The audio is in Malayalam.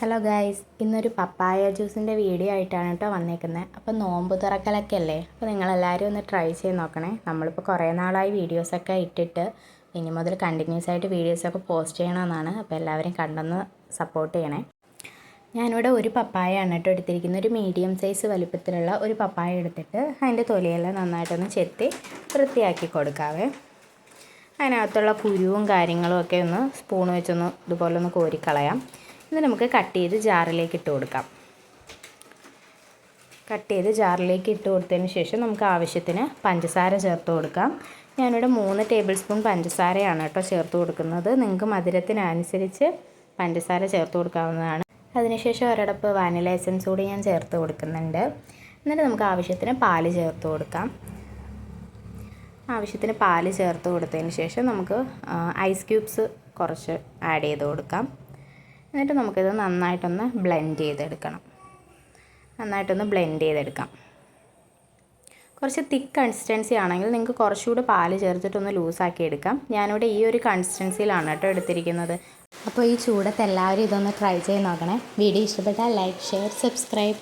ഹലോ ഗായ്സ് ഇന്നൊരു പപ്പായ ജ്യൂസിന്റെ വീഡിയോ ആയിട്ടാണ് കേട്ടോ വന്നേക്കുന്നത് അപ്പോൾ നോമ്പ് തുറക്കലൊക്കെ അല്ലേ അപ്പോൾ നിങ്ങളെല്ലാവരും ഒന്ന് ട്രൈ ചെയ്ത് നോക്കണേ. നമ്മളിപ്പോൾ കുറേ നാളായി വീഡിയോസൊക്കെ ഇട്ടിട്ട് ഇനി മുതൽ കണ്ടിന്യൂസ് ആയിട്ട് വീഡിയോസൊക്കെ പോസ്റ്റ് ചെയ്യണമെന്നാണ്. അപ്പോൾ എല്ലാവരും കണ്ടൊന്ന് സപ്പോർട്ട് ചെയ്യണേ. ഞാനിവിടെ ഒരു പപ്പായയാണ് കേട്ടോ എടുത്തിരിക്കുന്നത്. ഒരു മീഡിയം സൈസ് വലിപ്പത്തിലുള്ള ഒരു പപ്പായ എടുത്തിട്ട് അതിന്റെ തൊലിയെല്ലാം നന്നായിട്ടൊന്ന് ചെത്തി വൃത്തിയാക്കി കൊടുക്കാവേ. അതിനകത്തുള്ള കുരുവും കാര്യങ്ങളും ഒക്കെ ഒന്ന് സ്പൂൺ വെച്ചൊന്ന് ഇതുപോലെ ഒന്ന് കോരിക്കളയാം. ഇത് നമുക്ക് കട്ട് ചെയ്ത് ജാറിലേക്ക് ഇട്ട് കൊടുക്കാം. കട്ട് ചെയ്ത് ജാറിലേക്ക് ഇട്ട് കൊടുത്തതിന് ശേഷം നമുക്ക് ആവശ്യത്തിന് പഞ്ചസാര ചേർത്ത് കൊടുക്കാം. ഞാനിവിടെ മൂന്ന് ടേബിൾ സ്പൂൺ പഞ്ചസാരയാണ് കേട്ടോ ചേർത്ത് കൊടുക്കുന്നത്. നിങ്ങൾക്ക് മധുരത്തിനനുസരിച്ച് പഞ്ചസാര ചേർത്ത് കൊടുക്കാവുന്നതാണ്. അതിനുശേഷം ഒരടപ്പ് വാനില എസൻസ് കൂടി ഞാൻ ചേർത്ത് കൊടുക്കുന്നുണ്ട്. എന്നിട്ട് നമുക്ക് ആവശ്യത്തിന് പാൽ ചേർത്ത് കൊടുക്കാം. ആവശ്യത്തിന് പാൽ ചേർത്ത് കൊടുത്തതിന് ശേഷം നമുക്ക് ഐസ് ക്യൂബ്സ് കുറച്ച് ആഡ് ചെയ്ത് കൊടുക്കാം. എന്നിട്ട് നമുക്കിത് നന്നായിട്ടൊന്ന് ബ്ലെൻഡ് ചെയ്തെടുക്കണം. നന്നായിട്ടൊന്ന് ബ്ലെൻഡ് ചെയ്തെടുക്കാം. കുറച്ച് തിക്ക് കൺസിസ്റ്റൻസി ആണെങ്കിൽ നിങ്ങൾക്ക് കുറച്ചുകൂടി പാൽ ചേർത്തിട്ടൊന്ന് ലൂസാക്കി എടുക്കാം. ഞാനിവിടെ ഈ ഒരു കൺസിസ്റ്റൻസിയിലാണ് കേട്ടോ എടുത്തിരിക്കുന്നത്. അപ്പോൾ ഈ ചൂടത്ത് എല്ലാവരും ഇതൊന്ന് ട്രൈ ചെയ്ത് നോക്കണേ. വീഡിയോ ഇഷ്ടപ്പെട്ടാൽ ലൈക്ക് ഷെയർ സബ്സ്ക്രൈബ്